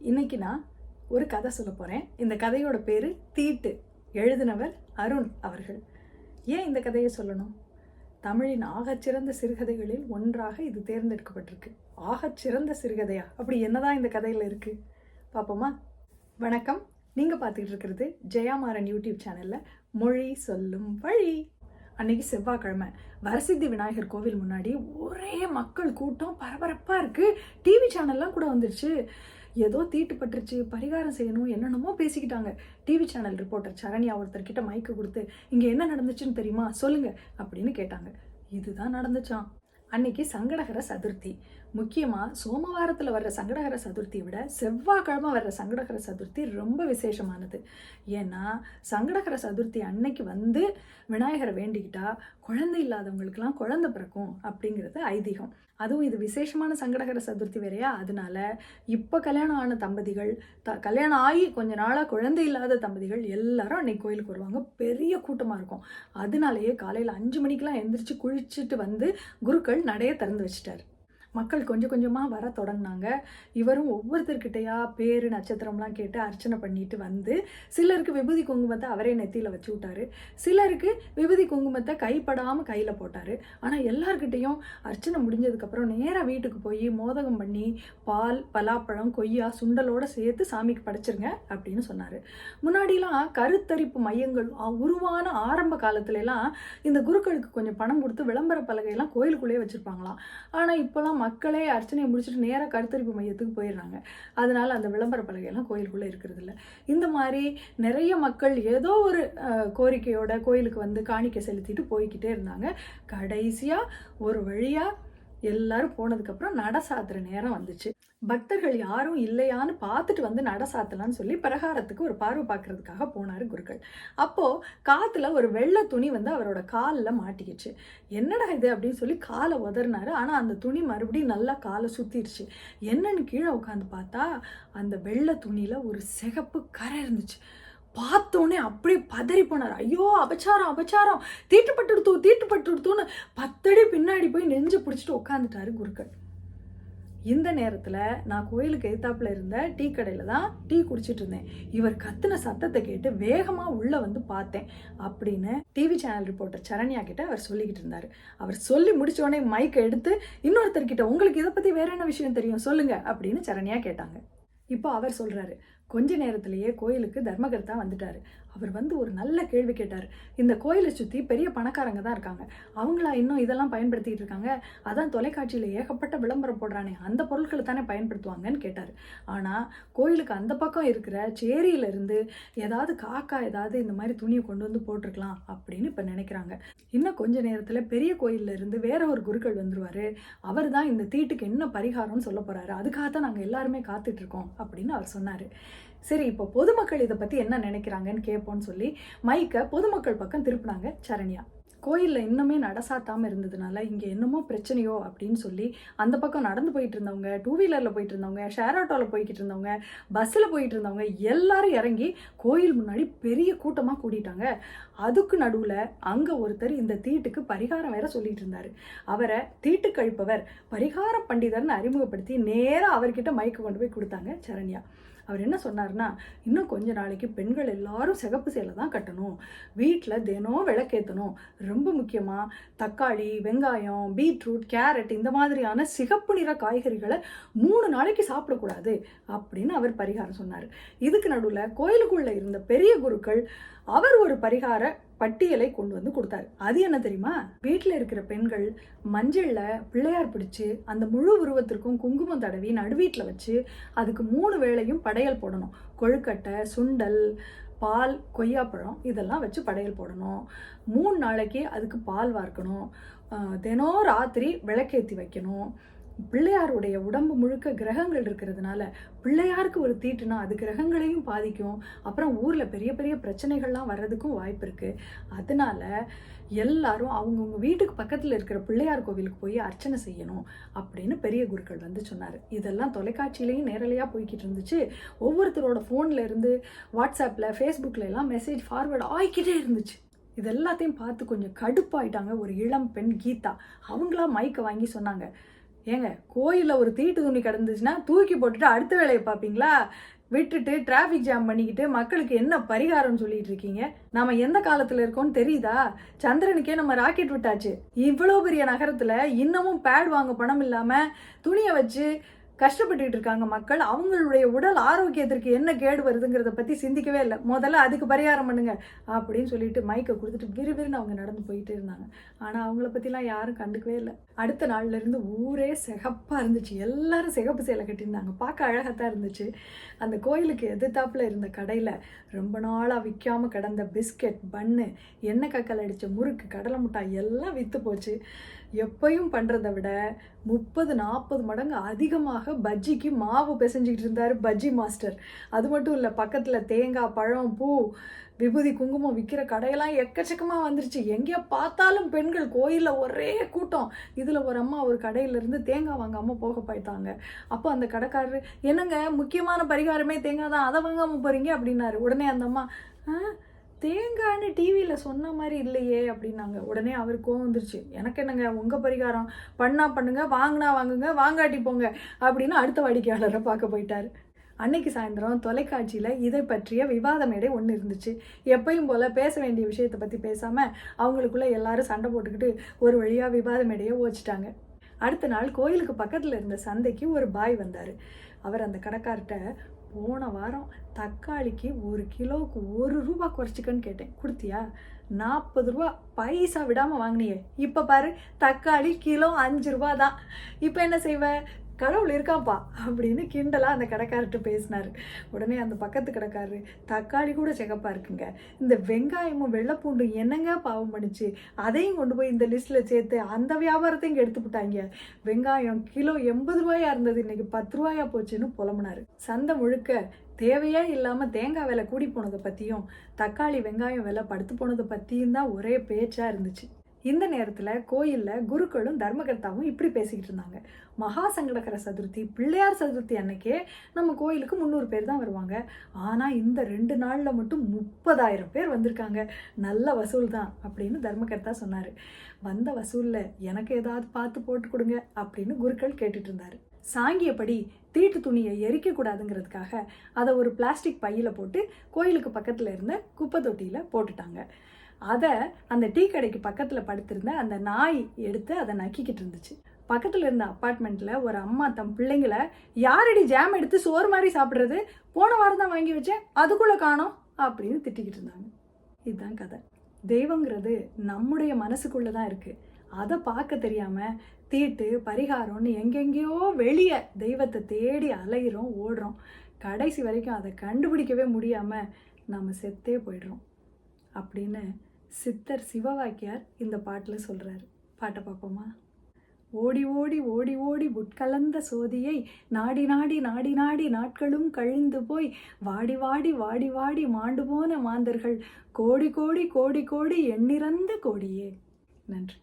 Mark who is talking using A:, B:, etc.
A: இன்னைக்கு நான் ஒரு கதை சொல்ல போகிறேன் இந்த கதையோட பேர் தீட்டு. எழுதினவர் அருண் அவர்கள். ஏன் இந்த கதையை சொல்லணும்? தமிழின் ஆகச்சிறந்த சிறுகதைகளில் ஒன்றாக இது தேர்ந்தெடுக்கப்பட்டிருக்கு. ஆகச்சிறந்த சிறுகதையா? அப்படி என்னதான் இந்த கதையில் இருக்குது பார்ப்போமா வணக்கம். நீங்கள் பார்த்துக்கிட்டு இருக்கிறது ஜெயாமாறன் யூடியூப் சேனலில் மொழி சொல்லும் வழி. அன்னைக்கு செவ்வாய்க்கிழமை வரசித்தி விநாயகர் கோவில் முன்னாடி ஒரே மக்கள் கூட்டம் பரபரப்பாக இருக்குது டிவி சேனல்லாம் கூட வந்துருச்சு. ஏதோ தீட்டுப்பட்டுருச்சு பரிகாரம் செய்யணும் என்னென்னமோ பேசிக்கிட்டாங்க. டிவி சேனல் ரிப்போர்ட்டர் சரண்யா ஒருத்தர்கிட்ட மைக்கு கொடுத்து இங்கே என்ன நடந்துச்சுன்னு தெரியுமா? சொல்லுங்க அப்படின்னு கேட்டாங்க. இதுதான் நடந்துச்சான் அன்னைக்கு சங்கடகர சதுர்த்தி. முக்கியமாக சோமவாரத்தில் வர்ற சங்கடகர சதுர்த்தியை விட செவ்வாய்க்கிழமை வர்ற சங்கடகர சதுர்த்தி ரொம்ப விசேஷமானது. ஏன்னா சங்கடகர சதுர்த்தி அன்னைக்கு வந்து விநாயகரை வேண்டிக்கிட்டா குழந்தை இல்லாதவங்களுக்கெல்லாம் குழந்தை பிறக்கும் அப்படிங்கிறது ஐதீகம். அதுவும் இது விசேஷமான சங்கடகர சதுர்த்தி வேறையா? அதனால இப்போ கல்யாணம் ஆன தம்பதிகள் த கல்யாணம் ஆகி கொஞ்ச நாளாக குழந்தை இல்லாத தம்பதிகள் எல்லாரும் அன்னைக்கு கோயிலுக்கு வருவாங்க. பெரிய கூட்டமாக இருக்கும். அதனாலேயே காலையில் அஞ்சு மணிக்கெலாம் எந்திரிச்சு குளிச்சுட்டு வந்து குருக்கள் நடைய திறந்து வச்சிட்டார். மக்கள் கொஞ்சம் கொஞ்சமாக வர தொடங்கினாங்க. இவரும் ஒவ்வொருத்தர்கிட்டயா பேர் நட்சத்திரம்லாம் கேட்டு அர்ச்சனை பண்ணிட்டு வந்து சிலருக்கு விபூதி குங்குமத்தை அவரே நெத்தியில் வச்சு விட்டாரு. சிலருக்கு விபூதி குங்குமத்தை கைப்படாமல் கையில் போட்டார். ஆனால் எல்லார்கிட்டேயும் அர்ச்சனை முடிஞ்சதுக்கப்புறம் நேராக வீட்டுக்கு போய் மோதகம் பண்ணி பால் பலாப்பழம் கொய்யா சுண்டலோடு சேர்த்து சாமிக்கு படைச்சிருங்க அப்படின்னு சொன்னார். முன்னாடிலாம் கருத்தரிப்பு மையங்கள் உருவான ஆரம்ப காலத்துலலாம் இந்த குருக்களுக்கு கொஞ்சம் பணம் கொடுத்து விளம்பர பலகையெல்லாம் கோயிலுக்குள்ளேயே வச்சுருப்பாங்களாம். ஆனால் இப்போலாம் மக்களே அர்ச்சனையை முடிச்சுட்டு நேராக கருத்தரிப்பு மையத்துக்கு போயிடுறாங்க. அதனால் அந்த விளம்பர பலகையெல்லாம் கோயிலுக்குள்ளே இருக்கிறது இல்லை இந்த மாதிரி நிறைய மக்கள் ஏதோ ஒரு கோரிக்கையோட கோயிலுக்கு வந்து காணிக்கை செலுத்திட்டு போய்க்கிட்டே இருந்தாங்க. கடைசியாக ஒரு வழியாக எல்லாரும் போனதுக்கப்புறம் நட சாத்துற நேரம் வந்துச்சு. பக்தர்கள் யாரும் இல்லையான்னு பார்த்துட்டு வந்து நட சாத்தலாம்னு சொல்லி பிரகாரத்துக்கு ஒரு பார்வை பார்க்கறதுக்காக போனார் குருக்கள். அப்போது காற்றுல ஒரு வெள்ளை துணி வந்து அவரோட காலில் மாட்டிக்கிச்சு. என்னடா இது அப்படின்னு சொல்லி காலை உதறினாரு. ஆனால் அந்த துணி மறுபடியும் நல்லா காலை சுற்றிடுச்சு என்னன்னு கீழே உட்காந்து பார்த்தா அந்த வெள்ளை துணியில் ஒரு சிகப்பு கரை இருந்துச்சு. பார்த்தோன்னே அப்படியே பதறி போனார். ஐயோ அபச்சாரம் அபச்சாரம். தீட்டுப்பட்டுடுத்தோ தீட்டுப்பட்டுடுத்தோன்னு பத்தடி பின்னாடி போய் நெஞ்சு பிடிச்சிட்டு உட்காந்துட்டாரு குருக்கள். இந்த நேரத்தில் நான் கோயிலுக்கு எதிர்த்தாப்பில் இருந்த டீ கடையில் தான் டீ குடிச்சிட்டு இருந்தேன். இவர் கத்துன சத்தத்தை கேட்டு வேகமாக உள்ளே வந்து பார்த்தேன். அப்படின்னு டிவி சேனல் ரிப்போர்ட்டர் சரண்யா கிட்ட அவர் சொல்லிக்கிட்டு இருந்தார். அவர் சொல்லி முடிச்சோடனே மைக்கை எடுத்து இன்னொருத்தர்கிட்ட உங்களுக்கு இதை பற்றி வேற என்ன விஷயம் தெரியும்? சொல்லுங்க. அப்படின்னு சரண்யா கேட்டாங்க. இப்போ அவர் சொல்கிறாரு கொஞ்ச நேரத்திலேயே கோயிலுக்கு தர்மகர்த்தா வந்துட்டாரு. அவர் வந்து ஒரு நல்ல கேள்வி கேட்டார். இந்த கோயிலை சுற்றி பெரிய பணக்காரங்க தான் இருக்காங்க. அவங்களா இன்னும் இதெல்லாம் பயன்படுத்திகிட்டு இருக்காங்க. அதான் தொலைக்காட்சியில் ஏகப்பட்ட விளம்பரம் போடுறானே. அந்த பொருட்களை தானே பயன்படுத்துவாங்கன்னு கேட்டார். ஆனால் கோயிலுக்கு அந்த பக்கம் இருக்கிற சேரியிலிருந்து ஏதாவது காக்கா ஏதாவது இந்த மாதிரி துணியை கொண்டு வந்து போட்டிருக்கலாம் அப்படின்னு இப்போ நினைக்கிறாங்க. இன்னும் கொஞ்ச நேரத்தில் பெரிய கோயில்ல இருந்து வேற ஒரு குருக்கள் வந்துருவார். அவர் தான் இந்த தீட்டுக்கு என்ன பரிகாரம்னு சொல்ல போகிறாரு அதுக்காக தான் நாங்கள் எல்லாருமே காத்துட்டு இருக்கோம் அப்படின்னு அவர் சொன்னார். சரி இப்போ பொதுமக்கள் இதை பற்றி என்ன நினைக்கிறாங்கன்னு கேட்போம்னு சொல்லி மைக்கை பொதுமக்கள் பக்கம் திருப்பினாங்க சரண்யா. கோயிலில் இன்னுமே நடசாத்தாமல் இருந்ததுனால இங்கே என்னமோ பிரச்சனையோ அப்படின்னு சொல்லி அந்த பக்கம் நடந்து போயிட்டு இருந்தவங்க டூ வீலரில் போயிட்டு இருந்தவங்க ஷேர் ஆட்டோவில் போய்கிட்டு இருந்தவங்க பஸ்ஸில் போயிட்டு இருந்தவங்க எல்லாரும் இறங்கி கோயில் முன்னாடி பெரிய கூட்டமாக கூட்டிட்டாங்க அதுக்கு நடுவில் அங்கே ஒருத்தர் இந்த தீட்டுக்கு பரிகாரம் வேற சொல்லிட்டு இருந்தார். அவரை தீட்டு கழிப்பவர் பரிகார பண்டிதர்னு அறிமுகப்படுத்தி நேராக அவர்கிட்ட மைக்கு கொண்டு போய் கொடுத்தாங்க சரண்யா. அவர் என்ன சொன்னார்னா இன்னும் கொஞ்ச நாளைக்கு பெண்கள் எல்லாரும் சிகப்பு சேலை தான் கட்டணும். வீட்டில் தினம் விளக்கேற்றணும் ரொம்ப முக்கியமாக தக்காளி வெங்காயம் பீட்ரூட் கேரட் இந்த மாதிரியான சிகப்பு நிற காய்கறிகளை மூணு நாளைக்கு சாப்பிடக்கூடாது அப்படின்னு அவர் பரிகாரம் சொன்னார். இதுக்கு நடுவில் கோயிலுக்குள்ளே இருந்த பெரிய குருக்கள் அவர் ஒரு பரிகார பட்டியலை கொண்டு வந்து கொடுத்தாரு. அது என்ன தெரியுமா? வீட்டில் இருக்கிற பெண்கள் மஞ்சளில் பிள்ளையார் பிடிச்சு அந்த முழு உருவத்திற்கும் குங்குமம் தடவி நடுவீட்டில் வச்சு அதுக்கு மூணு வேளையும் படையல் போடணும். கொழுக்கட்டை சுண்டல் பால் கொய்யாப்பழம் இதெல்லாம் வச்சு படையல் போடணும். மூணு நாளைக்கு அதுக்கு பால் வார்க்கணும். தினம் ராத்திரி விளக்கேற்றி வைக்கணும். பிள்ளையாருடைய உடம்பு முழுக்க கிரகங்கள் இருக்கிறதுனால பிள்ளையாருக்கு ஒரு தீட்டுனா அது கிரகங்களையும் பாதிக்கும். அப்புறம் ஊரில் பெரிய பெரிய பிரச்சனைகள்லாம் வர்றதுக்கும் வாய்ப்பு இருக்குது அதனால எல்லாரும் அவங்கவுங்க வீட்டுக்கு பக்கத்தில் இருக்கிற பிள்ளையார் கோவிலுக்கு போய் அர்ச்சனை செய்யணும் அப்படின்னு பெரிய குருக்கள் வந்து சொன்னார். இதெல்லாம் தொலைக்காட்சியிலையும் நேரலையாக போய்கிட்டு இருந்துச்சு. ஒவ்வொருத்தரோட ஃபோனில் இருந்து வாட்ஸ்அப்பில் ஃபேஸ்புக்கில் எல்லாம் மெசேஜ் ஃபார்வர்ட் ஆகிக்கிட்டே இருந்துச்சு. இது எல்லாத்தையும் பார்த்து கொஞ்சம் கடுப்பாயிட்டாங்க ஒரு இளம் பெண் கீதா. அவங்களா மைக்கை வாங்கி சொன்னாங்க. ஏங்க கோயிலில் ஒரு தீட்டு துணி கிடந்துச்சுன்னா தூக்கி போட்டுட்டு அடுத்த வேலையை பார்ப்பீங்களா? விட்டுட்டு டிராஃபிக் ஜாம் பண்ணிக்கிட்டு மக்களுக்கு என்ன பரிகாரம் சொல்லிட்டு இருக்கீங்க? நாம எந்த காலத்துல இருக்கோம்னு தெரியுதா? சந்திரனுக்கே நம்ம ராக்கெட் விட்டாச்சு. இவ்வளோ பெரிய நகரத்துல இன்னமும் பேட் வாங்க பணம் இல்லாம துணியை வச்சு கஷ்டப்பட்டுக்கிட்டு இருக்காங்க மக்கள். அவங்களுடைய உடல் ஆரோக்கியத்திற்கு என்ன கேடு வருதுங்கிறத பற்றி சிந்திக்கவே இல்லை. முதல்ல அதுக்கு பரிகாரம் பண்ணுங்க அப்படின்னு சொல்லிட்டு மைக்கை கொடுத்துட்டு விறுவிறுன்னு அவங்க நடந்து போயிட்டே இருந்தாங்க. ஆனால் அவங்கள பற்றிலாம் யாரும் கண்டுக்கவே இல்லை. அடுத்த நாள்லேருந்து ஊரே சிகப்பாக இருந்துச்சு. எல்லாரும் சிகப்பு சேலை கட்டியிருந்தாங்க. பார்க்க அழகாத்தான் இருந்துச்சு. அந்த கோயிலுக்கு எதிர்த்தாப்புல இருந்த கடையில் ரொம்ப நாளாக விற்காம கிடந்த பிஸ்கெட் பன்னு எண்ணெய் கக்கல் அடித்த முறுக்கு கடலை முட்டாய் எல்லாம் விற்று போச்சு. எப்பையும் பண்ணுறதை விட முப்பது நாற்பது மடங்கு அதிகமாக பஜ்ஜிக்கு மாவு பிசைஞ்சிக்கிட்டு இருந்தார் பஜ்ஜி மாஸ்டர். அது மட்டும் இல்லை பக்கத்தில் தேங்காய் பழம் பூ விபூதி குங்குமம் விற்கிற கடையெல்லாம் எக்கச்சக்கமாக வந்துருச்சு. எங்கே பார்த்தாலும் பெண்கள் கோயிலில் ஒரே கூட்டம். இதில் ஒரு அம்மா ஒரு கடையிலேருந்து தேங்காய் வாங்காமல் போக போயிட்டாங்க அப்போ அந்த கடைக்காரர் என்னங்க முக்கியமான பரிகாரமே தேங்காய் தான் அதை வாங்காமல் போகிறீங்க அப்படின்னாரு. உடனே அந்த அம்மா ஆ தேங்காய்னு டிவியில் சொன்ன மாதிரி இல்லையே அப்படின்னாங்க. உடனே அவர் கோவம் வந்துருச்சு. எனக்கு என்னங்க? உங்கள் பரிகாரம்? பண்ணா பண்ணுங்க வாங்கினா வாங்குங்க வாங்காட்டி போங்க அப்படின்னு அடுத்த வாடிக்கையாளரை பார்க்க போயிட்டார். அன்னைக்கு சாயந்தரம் தொலைக்காட்சியில் இதை பற்றிய விவாத மேடை ஒன்று இருந்துச்சு. எப்பயும் போல் பேச வேண்டிய விஷயத்தை பற்றி பேசாமல் அவங்களுக்குள்ளே எல்லாரும் சண்டை போட்டுக்கிட்டு ஒரு வழியாக விவாத மேடையை ஓச்சிட்டாங்க. அடுத்த நாள் கோயிலுக்கு பக்கத்தில் இருந்த சந்தைக்கு ஒரு பாய் வந்தார். அவர் அந்த கடைக்கார்ட்ட போன வாரம் தக்காளிக்கு ஒரு கிலோவுக்கு ஒரு ரூபா குறைச்சிக்கன்னு கேட்டேன். கொடுத்தியா? நாற்பது ரூபா பைசா விடாமல் வாங்கினியே. இப்போ பாரு தக்காளி கிலோ அஞ்சு ரூபா தான் இப்போ என்ன செய்வ? கடவுள் இருக்காப்பா அப்படின்னு கிண்டலாக அந்த கடைக்காரர்கிட்ட பேசினார். உடனே அந்த பக்கத்து கடைக்காரரு தக்காளி கூட சிகப்பாக இருக்குங்க. இந்த வெங்காயமும் வெள்ளைப்பூண்டும் என்னங்க பாவம் பண்ணுச்சு? அதையும் கொண்டு போய் இந்த லிஸ்ட்டில் சேர்த்து அந்த வியாபாரத்தையும் இங்கே எடுத்து விட்டாங்க வெங்காயம் கிலோ எண்பது ரூபாயாக இருந்தது இன்னைக்கு பத்து ரூபாயா போச்சுன்னு புலம்புனார். சந்தை முழுக்க தேவையே இல்லாமல் தேங்காய் விலை கூடி போனதை பற்றியும் தக்காளி வெங்காயம் விலை படுத்து போனதை பற்றியும் தான் ஒரே பேச்சாக இருந்துச்சு. இந்த நேரத்தில் கோயிலில் குருக்களும் தர்மகர்த்தாவும் இப்படி பேசிக்கிட்டு இருந்தாங்க. மகா சங்கடகர சதுர்த்தி பிள்ளையார் சதுர்த்தி அன்னைக்கே நம்ம கோயிலுக்கு முந்நூறு பேர் தான் வருவாங்க. ஆனால் இந்த ரெண்டு நாளில் மட்டும் முப்பதாயிரம் பேர் வந்திருக்காங்க. நல்ல வசூல் தான் அப்படின்னு தர்மகர்த்தா சொன்னார். வந்த வசூலில் எனக்கு ஏதாவது பார்த்து போட்டு கொடுங்க அப்படின்னு குருக்கள் கேட்டுட்டு இருந்தார். சாங்கியப்படி தீட்டு துணியை எரிக்கக்கூடாதுங்கிறதுக்காக அதை ஒரு பிளாஸ்டிக் பையில் போட்டு கோயிலுக்கு பக்கத்தில் இருந்த குப்பை தொட்டியில் போட்டுட்டாங்க. அதை அந்த டீ கடைக்கு பக்கத்தில் படுத்திருந்த அந்த நாய் எடுத்து அதை நக்கிக்கிட்டு இருந்துச்சு. பக்கத்தில் இருந்த அப்பார்ட்மெண்ட்டில் ஒரு அம்மா தம் பிள்ளைங்களை யாரடி ஜாம் எடுத்து சோறு மாதிரி சாப்பிட்றது? போன வாரம் தான் வாங்கி வச்சேன் அதுக்குள்ளே காணோம் அப்படின்னு திட்டிக்கிட்டு இருந்தாங்க. இதுதான் கதை. தெய்வங்கிறது நம்முடைய மனசுக்குள்ளே தான் இருக்குது அதை பார்க்க தெரியாமல் தீட்டு பரிகாரம்னு எங்கெங்கேயோ வெளியே தெய்வத்தை தேடி அலையிறோம் ஓடுறோம். கடைசி வரைக்கும் அதை கண்டுபிடிக்கவே முடியாமல் நம்ம செத்தே போயிடுறோம். அப்படின்னு சித்தர் சிவவாக்கியார் இந்த பாட்டில் சொல்கிறாரு பாட்டை பார்ப்போமா? ஓடி ஓடி ஓடி ஓடி உட்கலந்த சோதியை நாடி நாடி நாடி நாடி நாட்களும் கழிந்து போய் வாடி வாடி வாடி வாடி மாண்டு போன மாந்தர்கள் கோடி கோடி கோடி கோடி எண்ணிறந்த கோடியே. நன்றி.